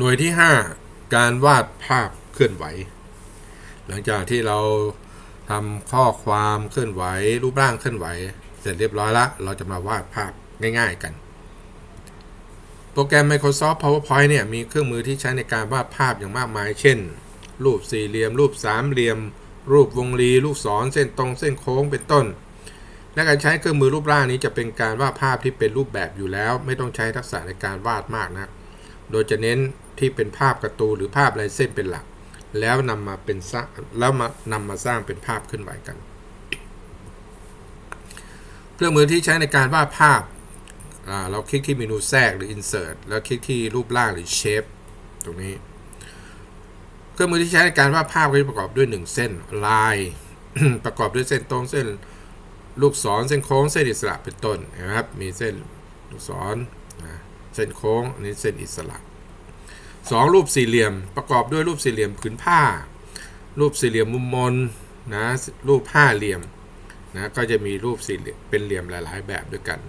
หน่วยที่ 5 การวาดภาพเคลื่อนไหว หลังจากที่เราทำข้อความเคลื่อนไหว รูปร่างเคลื่อนไหว เสร็จเรียบร้อยละเราจะมาวาดภาพง่าย ๆกัน โปรแกรม Microsoft PowerPoint เนี่ยมีเครื่องมือที่ใช้ในการวาดภาพอย่างมากมาย เช่น รูปสี่เหลี่ยม รูปสามเหลี่ยม รูปวงรีลูกศรเส้นตรงเส้นโค้งเป็นต้น และการใช้เครื่องมือรูปร่างนี้จะเป็นการวาดภาพที่เป็นรูปแบบอยู่แล้ว ไม่ต้องใช้ทักษะในการวาดมากนะ โดยจะเน้นที่เป็นภาพการ์ตูนหรือภาพลายเส้นเป็นหลัก แล้วนำมาเป็นสร้างแล้วมานำมาสร้างเป็นภาพเคลื่อนไหวกัน เครื่องมือที่ใช้ในการวาดภาพาเราคลิกที่เมนูแทรกหรือ insert แล้วคลิกที่รูปร่างหรือ shape ตรงนี้ เครื่องมือที่ใช้ในการวาดภาพก็จะประกอบด้วย 1 เส้นลายประกอบด้วยเส้นตรงเส้นลูกศรเส้นโค้งเส้นอิสระเป็นต้นนะครับมีเส้นลูกศร ส้นโค้งอันนี้เส้นอิสระ 2 รูปสี่เหลี่ยมประกอบด้วยรูปสี่เหลี่ยมผืนผ้า รูปสี่เหลี่ยมมุมมนนะรูปห้าเหลี่ยมนะก็จะมีรูปสี่เหลี่ยมเป็นเหลี่ยมหลาย ๆ แบบด้วยกัน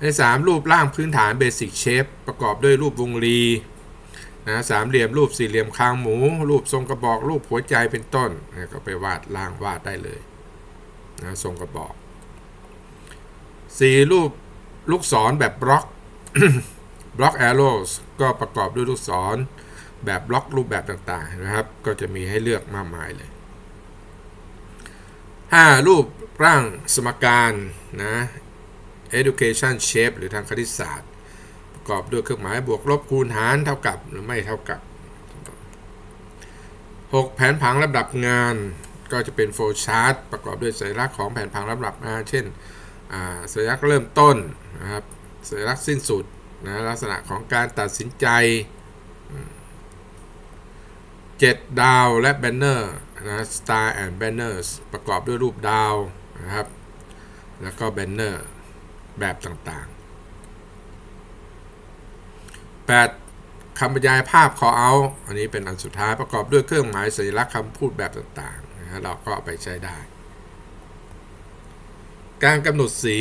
ใน 3 รูปร่างพื้นฐานเบสิกเชฟประกอบด้วยรูปวงรีนะสามเหลี่ยมรูปสี่เหลี่ยมคางหมู รูปทรงกระบอก รูปหัวใจเป็นต้นนะก็ไปวาดล่างวาดได้เลยนะทรงกระบอก 4 รูปลูกศรแบบบล็อก บล็อก arrows ก็ประกอบด้วยลูกศร แบบบล็อกรูปแบบต่างๆนะครับ ก็จะมีให้เลือกมากมายเลย 5 รูปร่างสมการนะ education shape หรือทางคณิตศาสตร์ ประกอบด้วยเครื่องหมายบวกลบคูณหารเท่ากับหรือไม่เท่ากับ 6 แผนผังลำดับงานก็จะเป็น flow chart ประกอบด้วยสัญลักษณ์ของแผนผังลำดับงาน เช่นสัญลักษณ์เริ่มต้นนะครับ สัญลักษณ์สิ้นสุดนะลักษณะของการตัดสินใจ 7 ดาวและแบนเนอร์นะ star and banners ประกอบด้วยรูปดาวนะครับ แล้วก็แบนเนอร์แบบต่างๆ 8. คำบรรยายภาพ call out อันนี้เป็นอันสุดท้ายประกอบด้วยเครื่องหมายสัญลักษณ์คำพูดแบบต่างๆนะฮะเราก็ไปใช้ได้ การกำหนดสี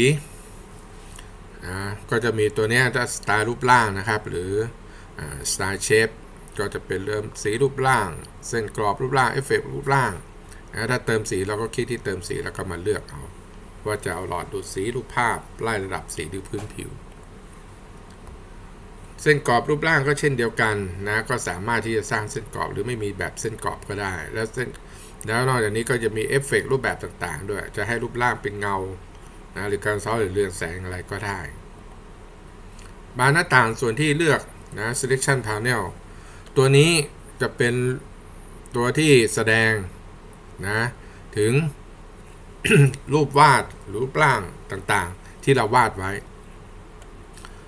นะก็จะมีตัวนี้ถ้าสไตล์รูปร่างนะครับ หรือสไตล์เชฟก็จะเป็นเริ่มสีรูปร่าง เส้นกรอบรูปร่างเอฟเฟกรูปร่างนะถ้าเติมสีเราก็คลิกที่เติมสีแล้วก็มาเลือกเอาว่าจะเอาหลอดดูดสีรูปภาพไล่ระดับสีหรือพื้นผิว เส้นกรอบรูปร่างก็เช่นเดียวกันนะก็สามารถที่จะสร้างเส้นกรอบหรือไม่มีแบบเส้นกรอบก็ได้ แล้วเส้นแล้วนอกจากนี้ก็จะมีเอฟเฟกรูปแบบต่างๆ ด้วย จะให้รูปร่างเป็นเงา นะหรือการซ้อนหรือเรืองแสงอะไรก็ได้ บานหน้าต่างส่วนที่เลือกนะ selection panel ตัวนี้จะเป็นตัวที่แสดงนะถึงรูปวาดหรูปร่างต่างๆ ที่เราวาดไว้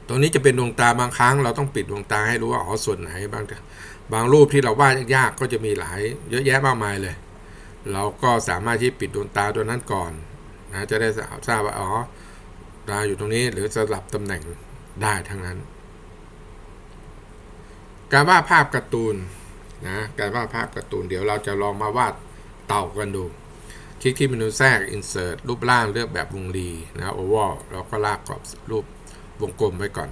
ตรงนี้จะเป็นดวงตาบางครั้ง เราต้องปิดดวงตาให้รู้ว่าอ๋อส่วนไหนบางบางรูปที่เราวาดยากๆก็จะมีหลายเยอะแยะมากมายเลย เราก็สามารถที่ปิดดวงตาตัวนั้นก่อน นะจะได้ทราบว่าอ๋อตาอยู่ตรงนี้ หรือสลับตำแหน่งได้ทั้งนั้น การวาดภาพการ์ตูนนะการวาดภาพการ์ตูน เดี๋ยวเราจะลองมาวาดเต่ากันดู คลิกที่เมนูแทรก insert รูปร่างเลือกแบบวงรีนะ oval เราก็ลากกรอบรูปวงกลมไว้ก่อน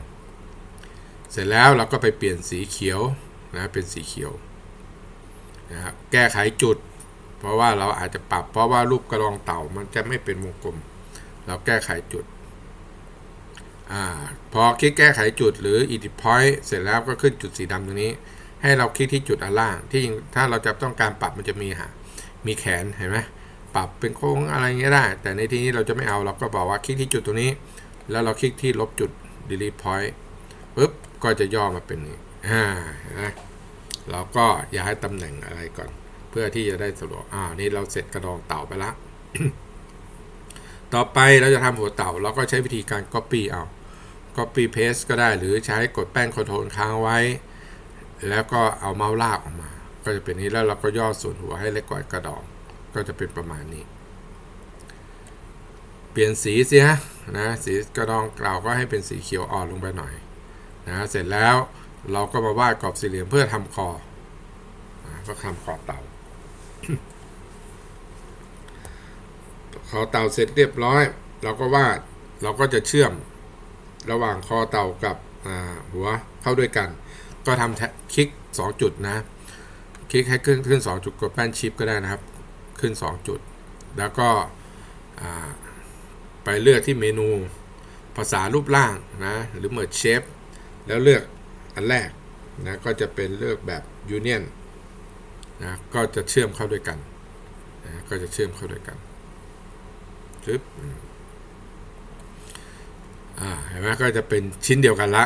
เสร็จแล้วเราก็ไปเปลี่ยนสีเขียวนะเป็นสีเขียวนะครับแก้ไขจุด ราะว่าเราอาจจะปรับเพราะว่ารูปกระรองเต่ามันจะไม่เป็นวงกลม เราแก้ไขจุดอพอคลิกแก้ไขจุดหรือ edit point เสร็จแล้วก็ขึ้นจุดสีดำตรงนี้ ให้เราคลิกที่จุดอันล่าง ที่ถ้าเราจะต้องการปรับมันจะมีหามีแขนเห็นไหมปรับเป็นโค้งอะไรเงี้ยได้ แต่ในที่นี้เราจะไม่เอาเราก็บอกว่าคลิกที่จุดตรงนี้ แล้วเราคลิกที่ลบจุด delete point ปุ๊บก็จะย่อมาเป็นนี้อ่าเห็นไหมเราก็ย้ายตำแหน่งอะไรก่อน พื่อที่จะได้สะดวกอ่านี่เราเสร็จกระดองเต่าไปละ ต่อไปเราจะทำหัวเต่าเราก็ใช้วิธีการ copy เอา copy paste ก็ได้หรือใช้กดแป้นคอนโทรลค้างไว้ แล้วก็เอาเมาส์ลากออกมา ก็จะเป็นนี้แล้วเราก็ย่อส่วนหัวให้เล็กกว่ากระดอง ก็จะเป็นประมาณนี้ เปลี่ยนสีเสียนะสีกระดองเราก็ให้เป็นสีเขียวอ่อนลงไปหน่อยนะเสร็จแล้วเราก็มาวาดกรอบสี่เหลี่ยมเพื่อทำคอก็ทำคอเต่า คอเต่าเสร็จเรียบร้อย เราก็วาดเราก็จะเชื่อมระหว่างคอเต่ากับหัวเข้าด้วยกัน ก็ทำคลิก 2 จุดนะ คลิกให้ขึ้นขึ้น 2 จุดกดแป้นชิปก็ได้นะครับ ขึ้น 2 จุด แล้วก็ไปเลือกที่เมนูภาษารูปร่างนะ หรือ merge shape แล้วเลือกอันแรกนะก็จะเป็นเลือกแบบ union นะก็จะเชื่อมเข้าด้วยกันนะก็จะเชื่อมเข้าด้วยกันปึ๊บอ่าเห็นไหมก็จะเป็นชิ้นเดียวกันละ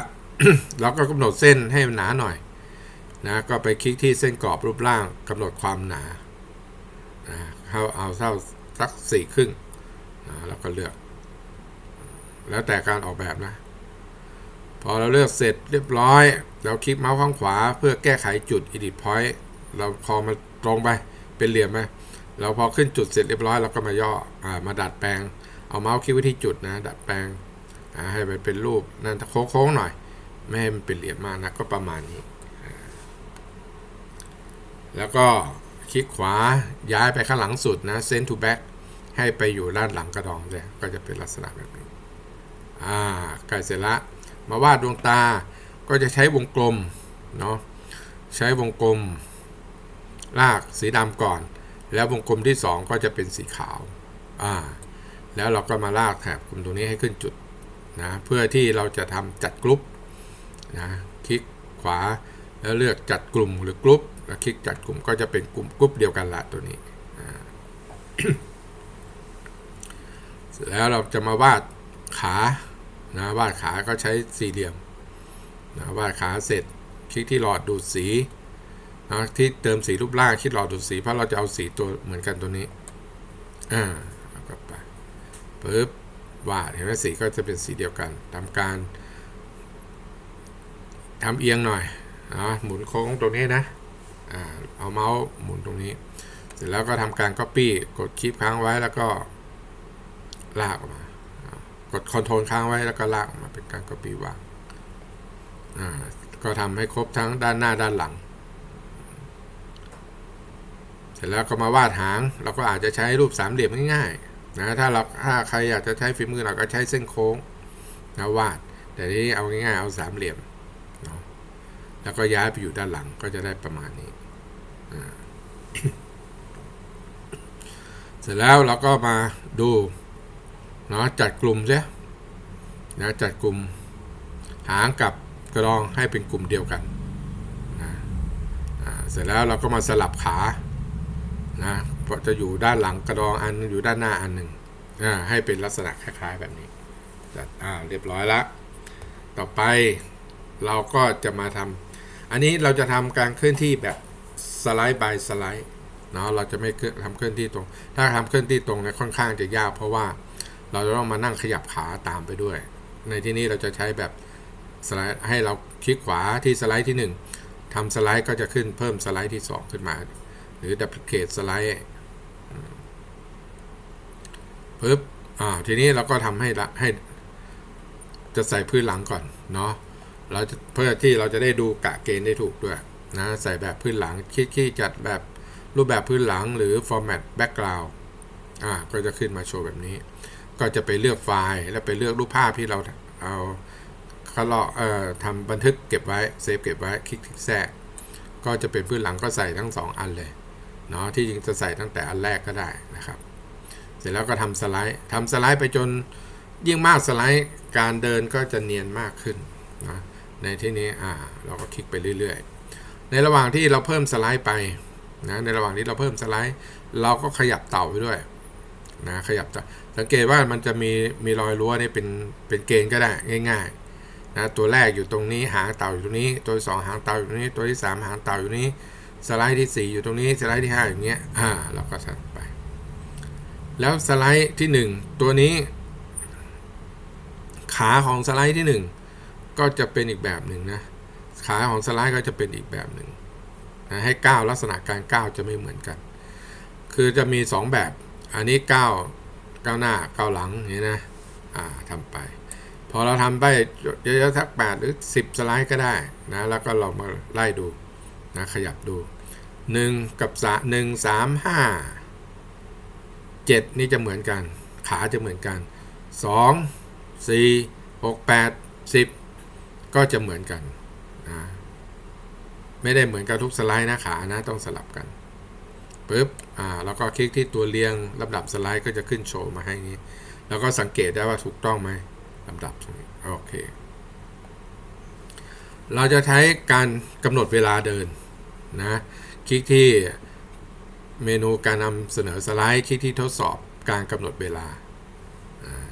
แล้วก็กำหนดเส้นให้มันหนาหน่อยนะก็ไปคลิกที่เส้นกรอบรูปร่างกำหนดความหนานะเข้าเอาเท่าสักสี่ครึ่งนะแล้วก็เลือก แล้วแต่การออกแบบนะ พอเราเลือกเสร็จเรียบร้อย เราคลิกเมาส์ข้างขวาเพื่อแก้ไขจุด edit point เราพอมาตรงไปเป็นเหลี่ยมไหมเราพอขึ้นจุดเสร็จเรียบร้อยเราก็มาย่ออมาดัดแปลง เอาเมาส์คลิกไว้ที่จุดนะ ดัดแปลงให้มันเป็นรูปนั่นโค้งๆหน่อย ไม่ให้มันเป็นเหลี่ยมมากนะก็ประมาณนี้ แล้วก็คลิกขวาย้ายไปข้างหลังสุดนะ send to back ให้ไปอยู่ด้านหลังกระดองเลยก็จะเป็นลักษณะแบบนี้อ่าใกล้เสร็จละมาวาดดวงตาก็จะใช้วงกลมเนาะใช้วงกลม ลากสีดำก่อน แล้ววงกลมที่ 2 ก็จะเป็นสีขาวอ่าแล้วเราก็มาลากแถบกลุ่มตรงนี้ให้ขึ้นจุดนะเพื่อที่เราจะทำจัดกลุ่มนะคลิกขวาแล้วเลือกจัดกลุ่มหรือกลุ่มแล้วคลิกจัดกลุ่มก็จะเป็นกลุ่มกลุ่มเดียวกันละตัวนี้แล้วเราจะมาวาดขานะวาดขาก็ใช้สี่เหลี่ยมนะวาดขาเสร็จคลิกที่หลอดดูดสี นะที่เติมสีรูปร่างคลิกหลอดดูดสีเพราะเราจะเอาสีตัวเหมือนกันตัวนี้ อ่าแล้วก็ไปปึ๊บวาดเห็นไหมสีก็จะเป็นสีเดียวกันทำการทำเอียงหน่อยนะหมุนโค้งตรงนี้นะอ่าเอาเมาส์หมุนตรงนี้ เสร็จแล้วก็ทำการ Copy กดคลิปค้างไว้แล้วก็ลากออกมากดคอนโทรลค้างไว้แล้วก็ลากออกมาเป็นการ copy วางอ่าก็ทำให้ครบทั้งด้านหน้าด้านหลัง เสร็จแล้วก็มาวาดหาง เราก็อาจจะใช้รูปสามเหลี่ยมง่ายๆนะถ้าเราถ้าใครอยากจะใช้ฝีมือเราก็ใช้เส้นโค้งนะวาด แต่ทีนี้เอาง่ายๆเอาสามเหลี่ยมเนาะแล้วก็ย้ายไปอยู่ด้านหลังก็จะได้ประมาณนี้ เสร็จแล้วเราก็มาดูเนาะจัดกลุ่มเสียนะจัดกลุ่มหางกับกระดองให้เป็นกลุ่มเดียวกันนะเสร็จแล้วเราก็มาสลับขา นะพราะจะอยู่ด้านหลังกระดองอันหนึ่งอยู่ด้านหน้าอันหนึ่งให้เป็นลักษณะคล้ายๆแบบนี้อ่าเรียบร้อยละต่อไปเราก็จะมาทำอันนี้เราจะทำการเคลื่อนที่แบบสไลด์ by สไลด์เนาะเราจะไม่เคลื่อนทำเคลื่อนที่ตรง ถ้าทำเคลื่อนที่ตรงเนี่ยค่อนข้างจะยากเพราะว่าเราจะต้องมานั่งขยับขาตามไปด้วย ในที่นี้เราจะใช้แบบสไลด์ให้เราคลิกขวาที่สไลด์ที่ 1ทำสไลด์ก็จะขึ้นเพิ่มสไลด์ที่ 2 ขึ้นมา หรือดับเบิลเคทสไลด์ปึ๊บอ่าทีนี้เราก็ทำให้ละให้ จะใส่พื้นหลังก่อน เนาะเราจะเพื่อที่เราจะได้ดูกะเกณฑ์ได้ถูกด้วยนะ ใส่แบบพื้นหลังคลิกที่จัดแบบรูปแบบพื้นหลังหรือ format background อ่าก็จะขึ้นมาโชว์แบบนี้ ก็จะไปเลือกไฟล์ แล้วไปเลือกรูปภาพที่เราเอาเขาเลาะเอ่อทำบันทึกเก็บไว้เซฟเก็บไว้คลิกคลิกแทรกก็จะเป็นพื้นหลังก็ใส่ทั้ง 2 อันเลย เนาะที่จริงจะใส่ตั้งแต่อันแรกก็ได้นะครับ เสร็จแล้วก็ทำสไลด์ทำสไลด์ไปจนยิ่งมากสไลด์การเดินก็จะเนียนมากขึ้นนะในที่นี้อ่าเราก็คลิกไปเรื่อยๆ ในระหว่างที่เราเพิ่มสไลด์ไปนะในระหว่างที่เราเพิ่มสไลด์ เราก็ขยับเต่าไปด้วยนะขยับจะสังเกตว่ามันจะมีมีรอยรั้วนี่เป็นเป็นเกณฑ์ก็ได้ง่ายๆนะตัวแรกอยู่ตรงนี้หางเต่าอยู่ตรงนี้ ตัวที่สองหางเต่าอยู่ตรงนี้ ตัวที่สามหางเต่าอยู่นี้ สไลด์ที่สี่อยู่ตรงนี้สไลด์ที่ห้าอย่างเงี้ยอ่าเราก็สั่ไป แล้วสไลด์ที่หนึ่งตัวนี้ ขาของสไลด์ที่หนึ่งก็จะเป็นอีกแบบหนึ่งนะขาของสไลด์ก็จะเป็นอีกแบบหนึ่งนะให้ก้าวลักษณะการก้าวจะไม่เหมือนกัน คือจะมีสองแบบ อันนี้ก้าวก้าวหน้าก้าวหลังนี่นะอ่าทำไป พอเราทำไปเยอะๆสักแปดหรือสิบสไลด์ก็ได้นะแล้วก็เรามาไล่ดู นะขยับดูหนึ่งกับสาหนึ่งสามห้าเจ็ดนี่จะเหมือนกัน ขาจะเหมือนกันสองสี่หกแปดสิบก็จะเหมือนกันนะไม่ได้เหมือนกับทุกสไลด์นะขานะต้องสลับกันปุ๊บอ่าแล้วก็คลิกที่ตัวเรียงลำดับสไลด์ก็จะขึ้นโชว์มาให้นี้ แล้วก็สังเกตได้ว่าถูกต้องไหมลำดับตรงนี้โอเค เราจะใช้การกำหนดเวลาเดินนะ คลิกที่เมนูการนำเสนอสไลด์คลิกที่ทดสอบการกำหนดเวลา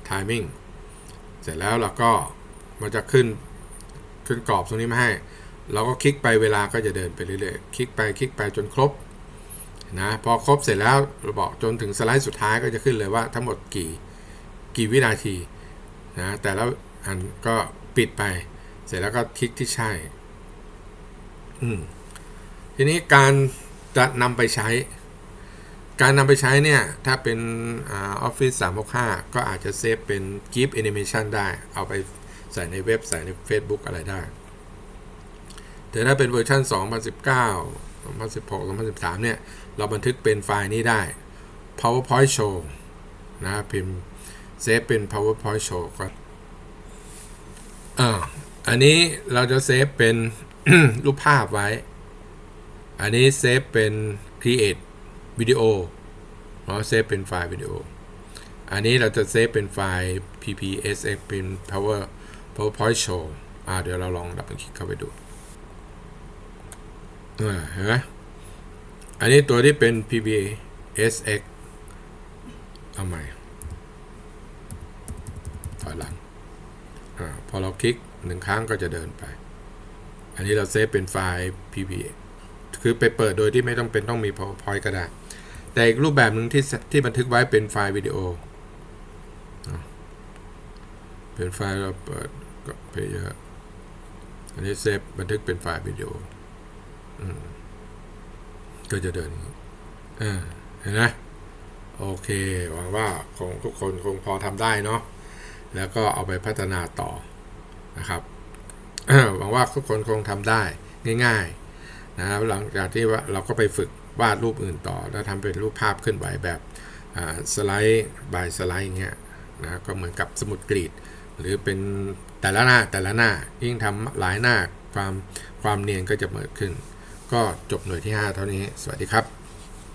timing เสร็จแล้วเราก็มันจะขึ้นขึ้นกรอบตรงนี้มาให้ เราก็คลิกไปเวลาก็จะเดินไปเรื่อยๆ คลิกไปคลิกไปจนครบนะพอครบเสร็จแล้วเราบอกจนถึงสไลด์สุดท้ายก็จะขึ้นเลยว่าทั้งหมดกี่กี่วินาทีนะแต่แล้วอันก็ปิดไป เสร็จแล้วก็คลิกที่ใช่ อืมทีนี้การจะนำไปใช้ การนำไปใช้เนี่ย ถ้าเป็นออฟฟิศ365 ก็อาจจะเซฟเป็น GIF Animation ได้ เอาไปใส่ในเว็บใส่ใน Facebook อะไรได้ แต่ถ้าเป็นเวอร์ชัน2019 2016 2013 เนี่ย เราบันทึกเป็นไฟล์นี้ได้ PowerPoint Show นะพิมพ์เซฟเป็น PowerPoint Show ก็อ่า อันนี้เราจะเซฟเป็นรูปภาพไว้ อันนี้เซฟเป็น Create วิดีโอเราะเซฟเป็นไฟล์วิดีโอ อันนี้เราจะเซฟเป็นไฟล์ PPSX เป็น Power PowerPoint Show อ่าเดี๋ยวเราลองดับคลิกเข้าไปดูอ่าเห็นไหมอันนี้ตัวที่เป็น PPSX เอาใหม่ถอยหลังอ่าพอเราคลิก หนึ่งครั้งก็จะเดินไป อันนี้เราเซฟเป็นไฟล์ PPX คือไปเปิดโดยที่ไม่ต้องเป็นต้องมี PowerPoint ก็ได้ แต่อีกรูปแบบหนึ่งที่ที่บันทึกไว้เป็นไฟล์วิดีโอ เป็นไฟล์เราเปิดก็เพย์เยอะอันนี้เซฟบันทึกเป็นไฟล์วิดีโอก็จะเดินอ่างนี้อ่าเห็นไหมโอเคหวังว่าคงทุกคนคงพอทำได้เนาะแล้วก็เอาไปพัฒนาต่อ นะครับหวังว่าทุกคนคงทำได้ง่ายๆนะครับหลังจากที่ว่าเราก็ไปฝึกวาดรูปอื่นต่อ แล้วทำเป็นรูปภาพเคลื่อนไหวแบบสไลด์บายสไลด์เงี้ยนะก็เหมือนกับสมุดกรีด หรือเป็นแต่ละหน้าแต่ละหน้ายิ่งทำหลายหน้าความความเนียนก็จะเหมือนขึ้น ก็จบหน่วยที่ 5 เท่านี้ สวัสดีครับ